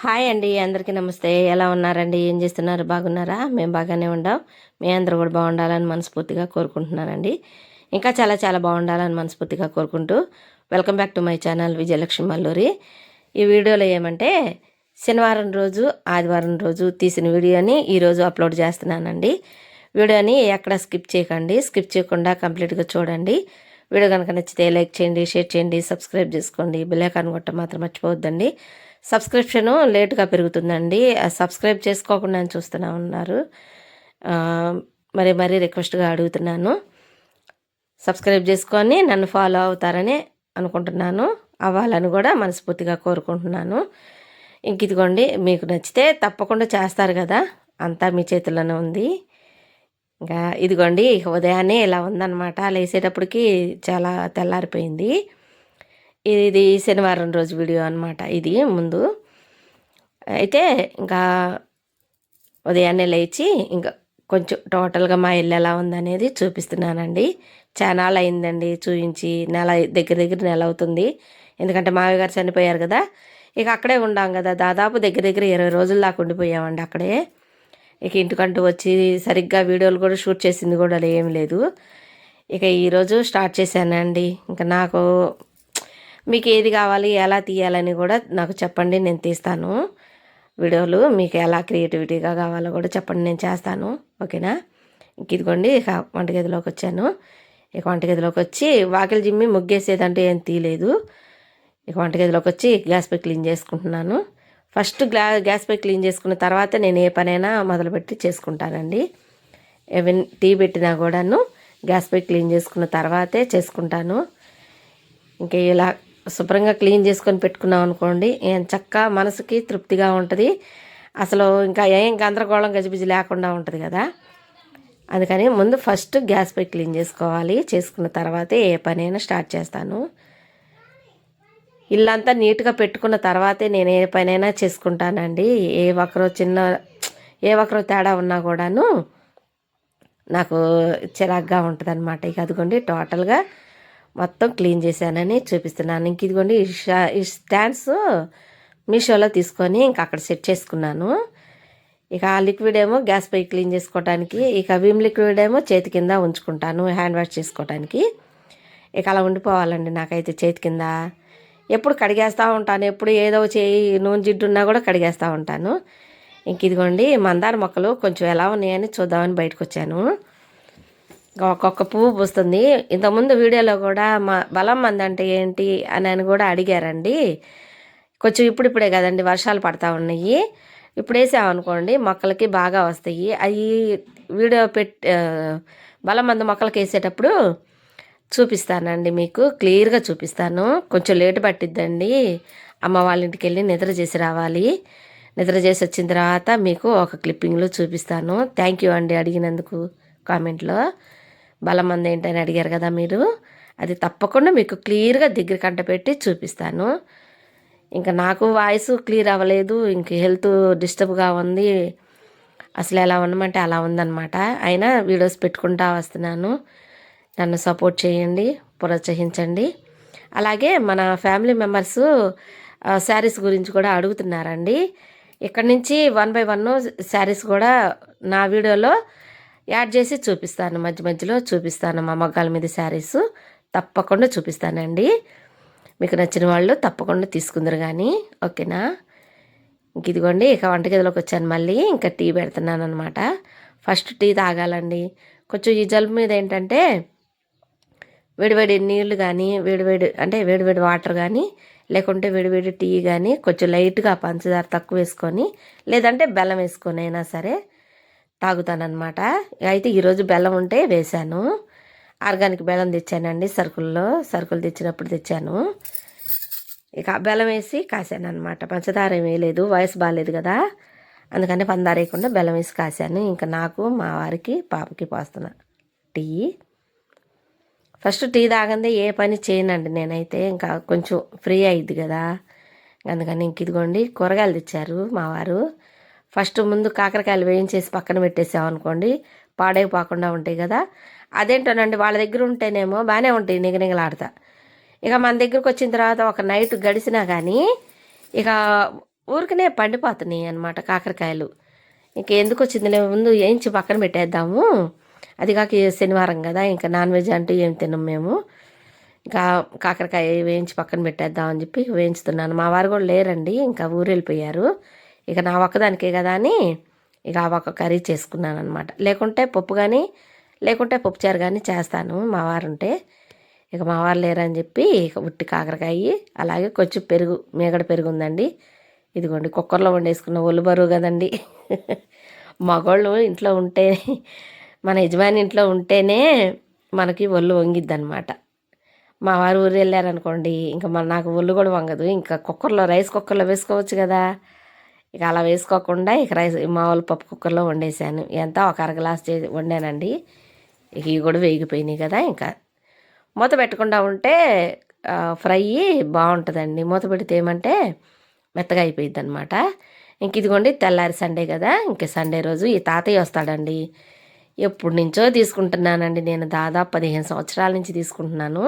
Hi అండి అందరికీ నమస్తే. ఎలా ఉన్నారండి? ఏం చేస్తున్నారు? బాగున్నారా? మేము బాగానే ఉండాం. మీ అందరూ కూడా బాగుండాలని మనస్ఫూర్తిగా కోరుకుంటున్నానండి. ఇంకా చాలా చాలా బాగుండాలని మనస్ఫూర్తిగా కోరుకుంటూ welcome back to my channel Vijayalakshmi Malluri. ఈ వీడియోలో ఏమంటే శనివారం రోజు ఆదివారం రోజు తీసిన వీడియోని ఈరోజు అప్లోడ్ చేస్తున్నానండి. వీడియోని ఎక్కడ స్కిప్ చేయకండి. స్కిప్ చేయకుండా కంప్లీట్గా చూడండి. వీడియో కనుక నచ్చితే లైక్ చేయండి షేర్ చేయండి సబ్స్క్రైబ్ చేసుకోండి. బెల్ కొట్ట మాత్రం మర్చిపోవద్దండి. సబ్స్క్రిప్షను లేటుగా పెరుగుతుందండి. సబ్స్క్రైబ్ చేసుకోకుండా చూస్తూనే ఉన్నారు. మరి మరీ రిక్వెస్ట్గా అడుగుతున్నాను. సబ్స్క్రైబ్ చేసుకొని నన్ను ఫాలో అవుతారని అనుకుంటున్నాను. అవ్వాలని కూడా మనస్ఫూర్తిగా కోరుకుంటున్నాను. ఇంక ఇదిగోండి మీకు నచ్చితే తప్పకుండా చేస్తారు కదా. అంతా మీ చేతుల్లోనే ఉంది. ఇంకా ఇదిగోండి ఉదయాన్నే ఇలా ఉందన్నమాట. లేసేటప్పటికి చాలా తెల్లారిపోయింది. ఇది శనివారం రోజు వీడియో అన్నమాట. ఇది ముందు. అయితే ఇంకా ఉదయాన్నే లేచి ఇంకా కొంచెం టోటల్గా మా ఇల్లు ఎలా ఉందనేది చూపిస్తున్నానండి. చాలా అయిందండి చూపించి నెల దగ్గర దగ్గర నెల అవుతుంది. ఎందుకంటే మావి గారు చనిపోయారు కదా. ఇక అక్కడే ఉండాం కదా. దాదాపు దగ్గర దగ్గర ఇరవై రోజుల దాకా ఉండిపోయామండి అక్కడే. ఇక ఇంటికంటూ వచ్చి సరిగ్గా వీడియోలు కూడా షూట్ చేసింది కూడా ఏం లేదు. ఇక ఈరోజు స్టార్ట్ చేశానండి. ఇంకా నాకు మీకు ఏది కావాలి ఎలా తీయాలని కూడా నాకు చెప్పండి నేను తీస్తాను. వీడియోలు మీకు ఎలా క్రియేటివిటీగా కావాలో కూడా చెప్పండి నేను చేస్తాను. ఓకేనా? ఇంక ఇదిగోండి ఇక వంటగదిలోకి వచ్చాను. ఇక వంటగదిలోకి వచ్చి వాకిలి జిమ్మి ముగ్గేసేదంటే ఏం తీయలేదు. ఇక వంటగదిలోకి వచ్చి గ్యాస్ పై క్లీన్ చేసుకుంటున్నాను. ఫస్ట్ గ్లా గ్యాస్ పై క్లీన్ చేసుకున్న తర్వాత నేను ఏ పనైనా మొదలుపెట్టి చేసుకుంటానండి. ఈవెన్ టీ పెట్టినా కూడాను గ్యాస్ పై క్లీన్ చేసుకున్న తర్వాతే చేసుకుంటాను. ఇంకా ఇలా శుభ్రంగా క్లీన్ చేసుకొని పెట్టుకున్నాం అనుకోండి ఏం చక్క మనసుకి తృప్తిగా ఉంటుంది. అసలు ఇంకా ఏం గందరగోళం గజిబిజి లేకుండా ఉంటుంది కదా. అందుకని ముందు ఫస్ట్ గ్యాస్ పై క్లీన్ చేసుకోవాలి. చేసుకున్న తర్వాతే ఏ పనైనా స్టార్ట్ చేస్తాను. ఇల్లంతా నీట్గా పెట్టుకున్న తర్వాతే నేను ఏ పనైనా చేసుకుంటానండి. ఏ ఒకరో చిన్న ఏ ఒక్కరో తేడా ఉన్నా కూడాను నాకు చిరాగ్గా ఉంటుంది అనమాట ఇక అదిగోండి టోటల్గా మొత్తం క్లీన్ చేశానని చూపిస్తున్నాను. ఇంక ఇదిగోండి ఈ స్టాండ్స్ మీషోలో తీసుకొని ఇంక అక్కడ సెట్ చేసుకున్నాను. ఇక ఆ లిక్విడ్ ఏమో గ్యాస్ పై క్లీన్ చేసుకోవడానికి ఇక విమ్ లిక్విడ్ ఏమో చేతి కింద ఉంచుకుంటాను హ్యాండ్ వాష్ చేసుకోవడానికి ఇక అలా ఉండిపోవాలండి నాకైతే చేతి కింద. ఎప్పుడు కడిగేస్తూ ఉంటాను ఎప్పుడు ఏదో చేయి నూనె జిడ్డు ఉన్నా కూడా కడిగేస్తూ ఉంటాను. ఇంక ఇదిగోండి మందార మొక్కలు కొంచెం ఎలా ఉన్నాయని చూద్దామని బయటకు వచ్చాను. ఒక్కొక్క పువ్వు పూస్తుంది. ఇంతకుముందు వీడియోలో కూడా మా బలం మంది అంటే ఏంటి అని అని కూడా అడిగారండి. కొంచెం ఇప్పుడిప్పుడే కదండి వర్షాలు పడతా ఉన్నాయి. ఇప్పుడు వేసామనుకోండి మొక్కలకి బాగా వస్తాయి. అవి వీడియో పెట్ బలం మంది మొక్కలకి వేసేటప్పుడు చూపిస్తానండి మీకు. క్లియర్గా చూపిస్తాను. కొంచెం లేట్ పట్టిద్దండి. అమ్మ వాళ్ళ ఇంటికి వెళ్ళి నిద్ర చేసి రావాలి. నిద్ర చేసి వచ్చిన తర్వాత మీకు ఒక క్లిప్పింగ్లో చూపిస్తాను. థ్యాంక్ యూ అండి అడిగినందుకు కామెంట్లో. బలం మంది ఏంటని అడిగారు కదా మీరు? అది తప్పకుండా మీకు క్లియర్గా దగ్గర కంట పెట్టి చూపిస్తాను. ఇంకా నాకు వాయిస్ క్లియర్ అవ్వలేదు ఇంక హెల్త్ డిస్టర్బ్గా ఉంది. అసలు ఎలా ఉండమంటే అలా ఉందన్నమాట. అయినా వీడియోస్ పెట్టుకుంటా వస్తున్నాను. నన్ను సపోర్ట్ చేయండి ప్రోత్సహించండి. అలాగే మన ఫ్యామిలీ మెంబర్స్ శారీస్ గురించి కూడా అడుగుతున్నారండి. ఇక్కడి నుంచి వన్ బై వన్ శారీస్ కూడా నా వీడియోలో యాడ్ చేసి చూపిస్తాను. మధ్య మధ్యలో చూపిస్తాను మా మగ్గాల మీద శారీస్. తప్పకుండా చూపిస్తానండి. మీకు నచ్చిన వాళ్ళు తప్పకుండా తీసుకుందరు కానీ. ఓకేనా? ఇంక ఇదిగోండి ఇక వంటగదిలోకి వచ్చాను మళ్ళీ. ఇంకా టీ పెడుతున్నాను అనమాట ఫస్ట్ టీ తాగాలండి. కొంచెం ఈ జలుబు మీద ఏంటంటే వేడివేడి నీళ్ళు కానీ వేడివేడి అంటే వేడివేడి వాటర్ కానీ లేకుంటే వేడివేడి టీ కానీ కొంచెం లైట్గా పంచదార తక్కువ వేసుకొని లేదంటే బెల్లం వేసుకొని అయినా సరే తాగుతానన్నమాట. అయితే ఈరోజు బెల్లం ఉంటే వేశాను. ఆర్గానిక్ బెల్లం తెచ్చానండి సరుకుల్లో. సరుకులు తెచ్చినప్పుడు తెచ్చాను. ఇక బెల్లం వేసి కాశాను అనమాట పంచదార ఏం వేయలేదు. వయసు బాగాలేదు కదా. అందుకని పందార వేయకుండా బెల్లం వేసి కాశాను ఇంకా నాకు మా వారికి పాపకి పోస్తున్నా. టీ. ఫస్ట్ టీ తాగందే ఏ పని చేయనండి నేనైతే. ఇంకా కొంచెం ఫ్రీ అయ్యిద్ది కదా. అందుకని ఇంక ఇదిగోండి కూరగాయలు తెచ్చారు మా వారు. ఫస్ట్ ముందు కాకరకాయలు వేయించేసి పక్కన పెట్టేసామనుకోండి పాడైపోకుండా ఉంటాయి కదా. అదేంటోనండి వాళ్ళ దగ్గర ఉంటేనేమో బాగానే ఉంటాయి నిగనిగలాడతా ఇక మన దగ్గరకు వచ్చిన తర్వాత ఒక నైట్ గడిచినా కానీ ఇక ఊరికనే పండిపోతున్నాయి అనమాట కాకరకాయలు. ఇంక ఎందుకు వచ్చిందిలే ముందు వేయించి పక్కన పెట్టేద్దాము. అది కాక శనివారం కదా ఇంకా నాన్ వెజ్ అంటూ ఏం తినం మేము. ఇంకా కాకరకాయ వేయించి పక్కన పెట్టేద్దాం అని చెప్పి వేయించుతున్నాను. మా వారు కూడా లేరండి ఇంకా ఊరు వెళ్ళిపోయారు. ఇక నా ఒక్కదానికే కదా అని ఇక ఆ ఒక్క కర్రీ చేసుకున్నాను అనమాట లేకుంటే పప్పు కానీ లేకుంటే పప్పుచారు కానీ చేస్తాను మా వారు ఉంటే ఇక మా వారు లేరని చెప్పి ఇక ఉట్టి కాకరకాయ అలాగే కొంచెం పెరుగు మేగడ పెరుగు ఉందండి. ఇదిగోండి కుక్కర్లో వండేసుకున్న ఒళ్ళు బరువు కదండి. మగవాళ్ళు ఇంట్లో ఉంటే మన యజమాని ఇంట్లో ఉంటేనే మనకి ఒళ్ళు వంగిద్ది అనమాట మా వారు ఊరు వెళ్ళారనుకోండి ఇంకా మన నాకు ఒళ్ళు కూడా వంగదు. ఇంకా కుక్కర్లో రైస్ కుక్కర్లో వేసుకోవచ్చు కదా. ఇక అలా వేసుకోకుండా ఇక రైస్ మామూలు పప్పు కుక్కర్లో వండేసాను ఎంత ఒక అర గ్లాస్ చేసి వండానండి. ఇక ఇవి కూడా వేగిపోయినాయి కదా ఇంకా. మూత పెట్టకుండా ఉంటే ఫ్రై బాగుంటుందండి. మూత పెడితే ఏమంటే మెత్తగా అయిపోయింది అనమాట ఇంక ఇదిగోండి తెల్లారి సండే కదా ఇంక సండే రోజు ఈ తాతయ్య వస్తాడండి. ఎప్పటి నుంచో తీసుకుంటున్నానండి. నేను దాదాపు పదిహేను సంవత్సరాల నుంచి తీసుకుంటున్నాను.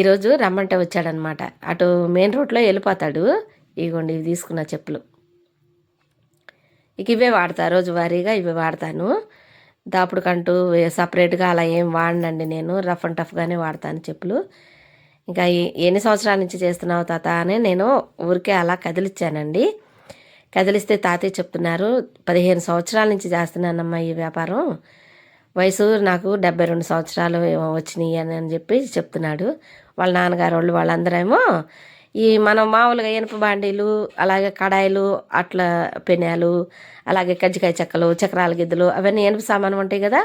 ఈరోజు రమ్మంటే వచ్చాడనమాట అటు మెయిన్ రోడ్లో వెళ్ళిపోతాడు. ఇదిగోండి ఇవి తీసుకున్న చెప్పులు. ఇక ఇవే వాడతా రోజువారీగా ఇవే వాడతాను. దాపుడుకంటూ సపరేట్గా అలా ఏం వాడనండి నేను రఫ్ అండ్ టఫ్గానే వాడతాను చెప్పులు. ఇంకా ఎన్ని సంవత్సరాల నుంచి చేస్తున్నావు తాత అని నేను ఊరికే అలా కదిలిచ్చానండి. కదిలిస్తే తాతయ్య చెప్తున్నారు పదిహేను సంవత్సరాల నుంచి చేస్తున్నానమ్మా ఈ వ్యాపారం. వయసు నాకు డెబ్బై రెండు సంవత్సరాలు వచ్చినాయి అని అని చెప్పి చెప్తున్నాడు. వాళ్ళ నాన్నగారు వాళ్ళు వాళ్ళందరేమో ఈ మనం మామూలుగా ఇనుప బాండీలు అలాగే కడాయిలు అట్లా పెనాలు అలాగే కజ్జికాయ చెక్కలు చక్రాల గిద్దలు అవన్నీ ఇనుప సామాను ఉంటాయి కదా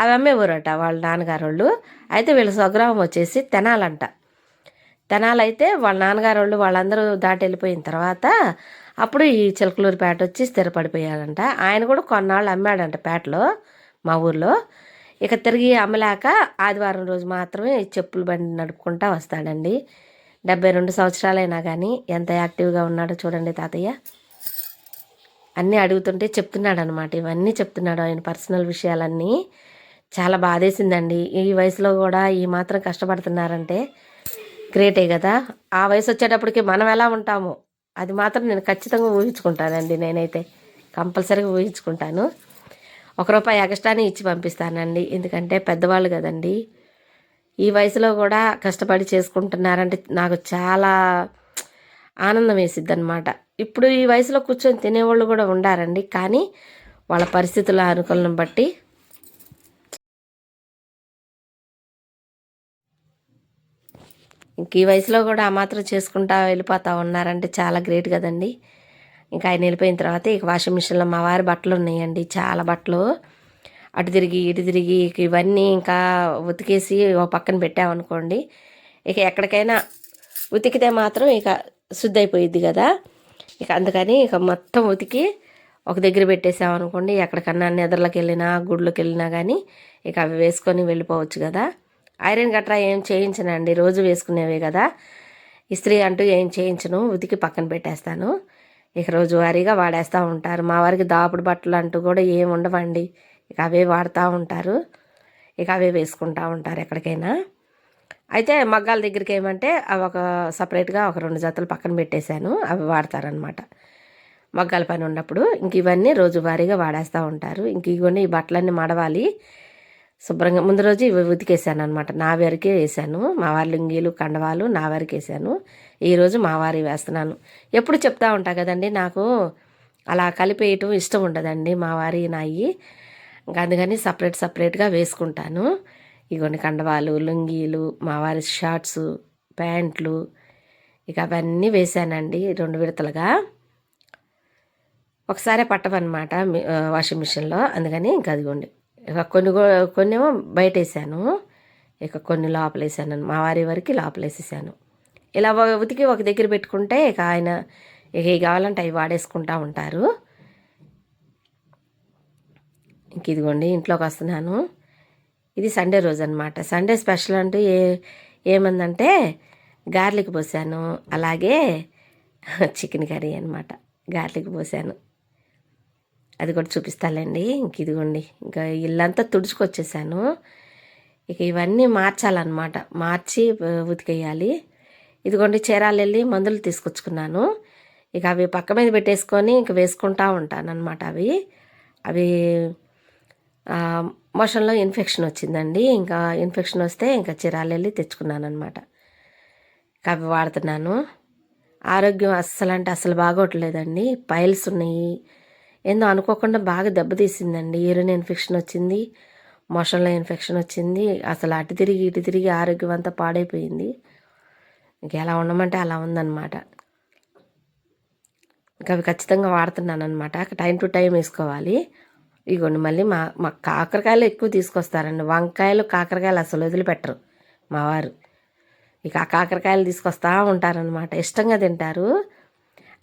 అవి అమ్మేవారట వాళ్ళ నాన్నగారు వాళ్ళు అయితే వీళ్ళ స్వగ్రామం వచ్చేసి తెనాలంట. తెనాలైతే వాళ్ళ నాన్నగారు వాళ్ళు వాళ్ళందరూ దాటి వెళ్ళిపోయిన తర్వాత అప్పుడు ఈ చిలకలూరుపేట వచ్చి స్థిరపడిపోయాడంట. ఆయన కూడా కొన్నాళ్ళు అమ్మాడంట పేటలో మా ఊర్లో. ఇక తిరిగి అమ్మలేక ఆదివారం రోజు మాత్రమే చెప్పులు బండి నడుపుకుంటా వస్తాడండి. డెబ్బై రెండు సంవత్సరాలైనా కానీ ఎంత యాక్టివ్గా ఉన్నాడో చూడండి తాతయ్య. అన్నీ అడుగుతుంటే చెప్తున్నాడు అనమాట ఇవన్నీ చెప్తున్నాడు ఆయన పర్సనల్ విషయాలన్నీ. చాలా బాధేసిందండి. ఈ వయసులో కూడా ఈ మాత్రం కష్టపడుతున్నారంటే గ్రేటే కదా. ఆ వయసు వచ్చేటప్పటికి మనం ఎలా ఉంటామో అది మాత్రం నేను ఖచ్చితంగా ఊహించుకుంటానండి నేనైతే. కంపల్సరీగా ఊహించుకుంటాను. ఒక రూపాయి ఎగస్ట్రాని ఇచ్చి పంపిస్తానండి. ఎందుకంటే పెద్దవాళ్ళు కదండి. ఈ వయసులో కూడా కష్టపడి చేసుకుంటున్నారంటే నాకు చాలా ఆనందం వేసిద్ది అనమాట ఇప్పుడు ఈ వయసులో కూర్చొని తినేవాళ్ళు కూడా ఉండారండి కానీ వాళ్ళ పరిస్థితుల అనుకూలం బట్టి ఇంక ఈ వయసులో కూడా ఆ మాత్రం చేసుకుంటా వెళ్ళిపోతా ఉన్నారంటే చాలా గ్రేట్ కదండి. ఇంకా ఆయన వెళ్ళిపోయిన తర్వాత ఇక వాషింగ్ మిషన్లో మా వారి బట్టలు ఉన్నాయండి చాలా బట్టలు. అటు తిరిగి ఇటు తిరిగి ఇవన్నీ ఇంకా ఉతికేసి ఓ పక్కన పెట్టామనుకోండి ఇక ఎక్కడికైనా ఉతికితే మాత్రం ఇక శుద్ధి అయిపోయిద్ది కదా. ఇక అందుకని ఇక మొత్తం ఉతికి ఒక దగ్గర పెట్టేసామనుకోండి ఎక్కడికన్నా నిద్రలకు వెళ్ళినా గుడ్లకు వెళ్ళినా కానీ ఇక అవి వేసుకొని వెళ్ళిపోవచ్చు కదా. ఐరన్ గట్రా ఏం చేయించనండి రోజు వేసుకునేవే కదా. ఇస్త్రీ అంటూ ఏం చేయించను ఉతికి పక్కన పెట్టేస్తాను. ఇక రోజువారీగా వాడేస్తూ ఉంటారు. మా వారికి దాపుడు బట్టలు అంటూ కూడా ఏం ఉండవండి. ఇక అవే వాడుతూ ఉంటారు. ఇక అవే వేసుకుంటూ ఉంటారు ఎక్కడికైనా. అయితే మగ్గాల దగ్గరికి ఏమంటే అవి ఒక సపరేట్గా ఒక రెండు జతలు పక్కన పెట్టేశాను. అవి వాడతారనమాట మగ్గాల పని ఉన్నప్పుడు ఇంక ఇవన్నీ రోజువారీగా వాడేస్తూ ఉంటారు. ఇంక ఇవన్నీ ఈ బట్టలన్నీ మడవాలి. శుభ్రంగా ముందు రోజు ఇవి ఉతికేసాను అనమాట నా వరకే వేసాను. మా వారి లుంగీలు కండవాలు నా వరకు వేసాను. ఈరోజు మా వారి వేస్తున్నాను. ఎప్పుడు చెప్తా ఉంటా కదండి నాకు అలా కలిపేయటం ఇష్టం ఉండదండి మా వారి నాయి. ఇంకా అందుకని సపరేట్ సపరేట్గా వేసుకుంటాను. ఇగోండి కండవాలు లుంగీలు మా వారి షార్ట్స్ ప్యాంట్లు ఇక అవన్నీ వేసానండి రెండు విడతలుగా. ఒకసారే పట్టమన్నమాట మీ- వాషింగ్ మిషన్లో. అందుకని ఇంకా అదిగోండి. ఇక కొన్ని కొన్నేమో బయట వేసాను ఇక కొన్ని లోపల వేసాను మా వారి వరకు లోపల వేసేసాను ఇలా ఉతికి ఒక దగ్గర పెట్టుకుంటే ఇక ఆయన ఇక కావాలంటే అవి వాడేసుకుంటా ఉంటారు. ఇంక ఇదిగోండి ఇంట్లోకి వస్తున్నాను. ఇది సండే రోజు అనమాట సండే స్పెషల్ అంటూ ఏ ఏమందంటే గార్లిక్ పోసాను అలాగే చికెన్ కర్రీ అనమాట గార్లిక్ పోసాను. అది కూడా చూపిస్తాలేండి. ఇంక ఇదిగోండి ఇంకా ఇల్లంతా తుడుచుకొచ్చేసాను. ఇక ఇవన్నీ మార్చాలన్నమాట. మార్చి ఉతికేయాలి. ఇదిగోండి చీరాలు వెళ్ళి మందులు తీసుకొచ్చుకున్నాను. ఇక అవి పక్క మీద పెట్టేసుకొని ఇంక వేసుకుంటా ఉంటాను అనమాట అవి. అవి మోషన్లో ఇన్ఫెక్షన్ వచ్చిందండి. ఇంకా ఇన్ఫెక్షన్ వస్తే ఇంకా చిరాలు వెళ్ళి తెచ్చుకున్నాను అనమాట అవి వాడుతున్నాను. ఆరోగ్యం అస్సలు అంటే అసలు బాగోట్లేదండి. పైల్స్ ఉన్నాయి. ఏందో అనుకోకుండా బాగా దెబ్బతీసిందండి యూరిన్ ఇన్ఫెక్షన్ వచ్చింది. మోషన్లో ఇన్ఫెక్షన్ వచ్చింది. అసలు అటు తిరిగి ఇటు తిరిగి ఆరోగ్యం అంతా పాడైపోయింది. ఇంకా ఎలా ఉండమంటే అలా ఉందన్నమాట. ఇంకా అవి ఖచ్చితంగా వాడుతున్నాను అనమాట టైం టు టైం వేసుకోవాలి. ఇగోండి మళ్ళీ మా మా కాకరకాయలు ఎక్కువ తీసుకొస్తారండి. వంకాయలు కాకరకాయలు అసలు వదిలిపెట్టరు మా వారు. ఇక ఆ కాకరకాయలు తీసుకొస్తా ఉంటారనమాట ఇష్టంగా తింటారు.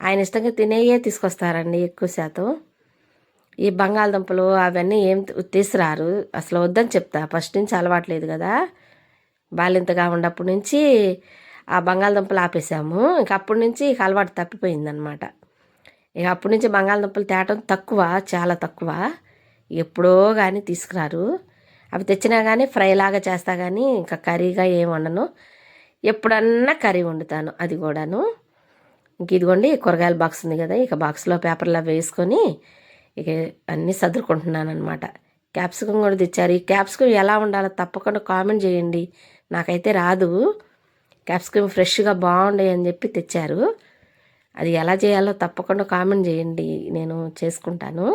ఆయన ఇష్టంగా తినేయే తీసుకొస్తారండి ఎక్కువ శాతం. ఈ బంగాళదుంపలు అవన్నీ ఏం తీసుకురారు అసలు వద్దని చెప్తా. ఫస్ట్ నుంచి అలవాట్లేదు కదా. బాలింతగా ఉన్నప్పటి నుంచి ఆ బంగాళదుంపలు ఆపేసాము. ఇంక అప్పటి నుంచి ఇక అలవాటు తప్పిపోయిందనమాట ఇక అప్పటి నుంచి బంగాళదుంపలు తేటం తక్కువ చాలా తక్కువ. ఎప్పుడో కానీ తీసుకురారు. అవి తెచ్చినా కానీ ఫ్రై లాగా చేస్తా కానీ ఇంకా కర్రీగా ఏం వండను. ఎప్పుడన్నా కర్రీ వండుతాను అది కూడాను. ఇంక ఇదిగోండి కూరగాయల బాక్స్ ఉంది కదా ఇక బాక్స్లో పేపర్లో వేసుకొని ఇక అన్నీ సర్దుకుంటున్నాను అనమాట క్యాప్సికం కూడా తెచ్చారు. ఈ క్యాప్సికం ఎలా ఉండాలో తప్పకుండా కామెంట్ చేయండి. నాకైతే రాదు. క్యాప్సికం ఫ్రెష్గా బాగుండే అని చెప్పి తెచ్చారు. అది ఎలా చేయాలో తప్పకుండా కామెంట్ చేయండి. నేను చేసుకుంటాను.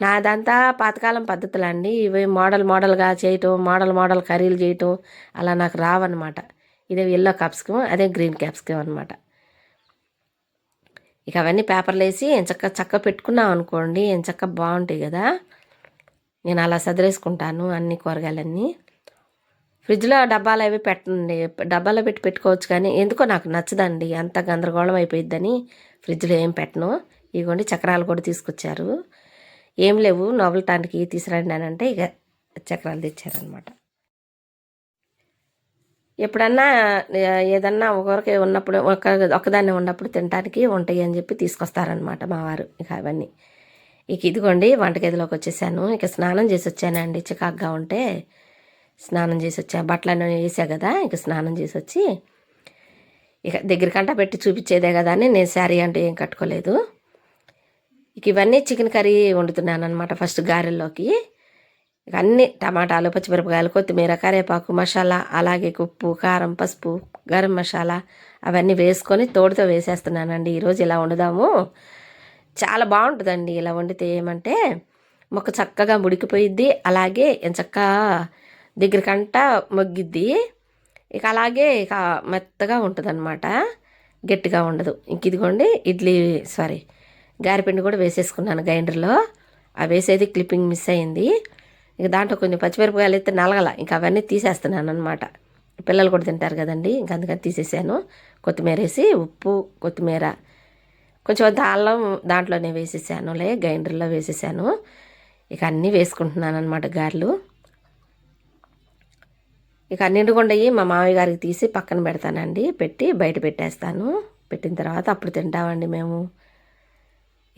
నాదంతా పాతకాలం పద్ధతులు అండి ఇవి మోడల్ మోడల్గా చేయటం మోడల్ మోడల్ కర్రీలు చేయటం అలా నాకు రావన్నమాట. ఇదే ఎల్లో క్యాప్సికం అదే గ్రీన్ క్యాప్సికం అనమాట ఇక అవన్నీ పేపర్లు వేసి ఎంచక్క చక్క పెట్టుకున్నాం అనుకోండి ఎంచక్క బాగుంటాయి కదా. నేను అలా సదిరేసుకుంటాను అన్ని కూరగాయలన్నీ. ఫ్రిడ్జ్లో డబ్బాలు అవి పెట్టండి డబ్బాలో పెట్టి పెట్టుకోవచ్చు కానీ ఎందుకో నాకు నచ్చదండి. అంత గందరగోళం అయిపోయిద్దని ఫ్రిడ్జ్లో ఏం పెట్టను. ఇదిగోండి చక్రాలు కూడా తీసుకొచ్చారు. ఏం లేవు నవ్వటానికి తీసుకురండి అని అంటే ఇక చక్రాలు తెచ్చారనమాట ఎప్పుడన్నా ఏదన్నా ఒకరికి ఉన్నప్పుడు ఒక ఒకదాన్ని ఉన్నప్పుడు తినడానికి ఉంటాయి అని చెప్పి తీసుకొస్తారనమాట మా వారు ఇక అవన్నీ. ఇక ఇదిగోండి వంటగదిలోకి వచ్చేసాను. ఇక స్నానం చేసి వచ్చానండి. చికాగ్గా ఉంటే స్నానం చేసి వచ్చా. బట్టలన్నీ వేసా కదా ఇక స్నానం చేసి వచ్చి ఇక దగ్గరికంటా పెట్టి చూపించేదే కదా అని నేను శారీ అంటే ఏం కట్టుకోలేదు. ఇక ఇవన్నీ చికెన్ కర్రీ వండుతున్నాను అనమాట ఫస్ట్ గారెల్లోకి. ఇక అన్ని టమాటాలు పచ్చిమిరపకాయలు కొత్తిమీర కరివేపాకు మసాలా అలాగే ఉప్పు కారం పసుపు గరం మసాలా అవన్నీ వేసుకొని తోడుతో వేసేస్తున్నానండి. ఈరోజు ఇలా వండుదాము. చాలా బాగుంటుందండి ఇలా వండితే ఏమంటే మొక్క చక్కగా ముడికిపోయిద్ది అలాగే చక్కగా దగ్గరికంట మొగ్గిద్ది. ఇక అలాగే ఇక మెత్తగా ఉంటుంది అనమాట గట్టిగా ఉండదు. ఇంక ఇదిగోండి ఇడ్లీ సారీ గారిపిండి కూడా వేసేసుకున్నాను గ్రైండర్లో. ఆ వేసేది క్లిప్పింగ్ మిస్ అయింది. ఇక దాంట్లో కొంచెం పచ్చిమిరపకాయలు అయితే నలగల. ఇంకా అవన్నీ తీసేస్తున్నాను అనమాట పిల్లలు కూడా తింటారు కదండి ఇంక అందుకని తీసేసాను. కొత్తిమీర వేసి ఉప్పు కొత్తిమీర. కొంచెం దాల్లం దాంట్లోనే వేసేసాను లే గ్రైండర్లో వేసేసాను. ఇక అన్నీ వేసుకుంటున్నాను అనమాట గారెలు. ఇక నిండుగుండయి మా మామయ్య గారికి తీసి పక్కన పెడతానండి. పెట్టి బయట పెట్టేస్తాను. పెట్టిన తర్వాత అప్పుడు తింటామండి మేము.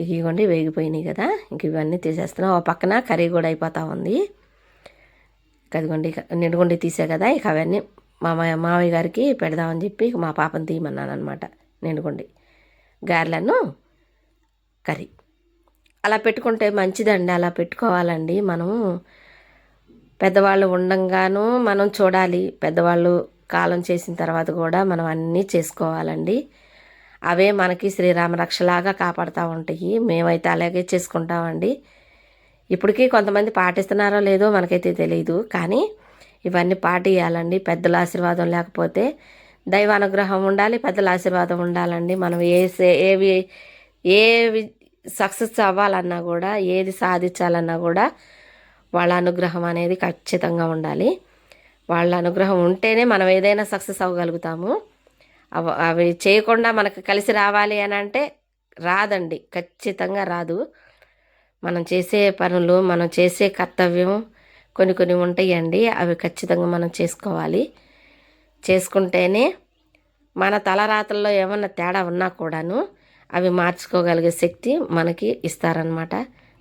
ఇక ఇవ్వండి వేగిపోయినాయి కదా. ఇంక ఇవన్నీ తీసేస్తున్నాం. ఆ పక్కన కర్రీ కూడా అయిపోతూ ఉంది. కదిగోండి నిండుగుండి తీసే కదా. ఇక అవన్నీ మా మావయ్య గారికి పెడదామని చెప్పి మా పాపను తీయమన్నాను అనమాట నిండుగుండి. గారెలను కర్రీ. అలా పెట్టుకుంటే మంచిదండి. అలా పెట్టుకోవాలండి. మనం పెద్దవాళ్ళు ఉండంగాను మనం చూడాలి. పెద్దవాళ్ళు కాలం చేసిన తర్వాత కూడా మనం అన్నీ చేసుకోవాలండి. అవే మనకి శ్రీరామ రక్షలాగా కాపాడుతూ ఉంటాయి. మేమైతే అలాగే చేసుకుంటామండి. ఇప్పటికీ కొంతమంది పాటిస్తున్నారో లేదో మనకైతే తెలియదు కానీ ఇవన్నీ పాటియాలండి. పెద్దల ఆశీర్వాదం లేకపోతే దైవ అనుగ్రహం ఉండాలి పెద్దల ఆశీర్వాదం ఉండాలండి. మనం ఏ ఏవి ఏవి సక్సెస్ అవ్వాలన్నా కూడా ఏది సాధించాలన్నా కూడా వాళ్ళ అనుగ్రహం అనేది ఖచ్చితంగా ఉండాలి. వాళ్ళ అనుగ్రహం ఉంటేనే మనం ఏదైనా సక్సెస్ అవ్వగలుగుతాము. అవి చేయకుండా మనకు కలిసి రావాలి అని అంటే రాదండి. ఖచ్చితంగా రాదు. మనం చేసే పనులు మనం చేసే కర్తవ్యం కొన్ని కొన్ని ఉంటాయండి. అవి ఖచ్చితంగా మనం చేసుకోవాలి. చేసుకుంటేనే మన తలరాతల్లో ఏమన్నా తేడా ఉన్నా కూడాను అవి మార్చుకోగలిగే శక్తి మనకి ఇస్తారనమాట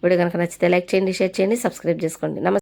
వీడియో కనుక నచ్చితే లైక్ చేయండి షేర్ చేయండి సబ్స్క్రైబ్ చేసుకోండి. నమస్తే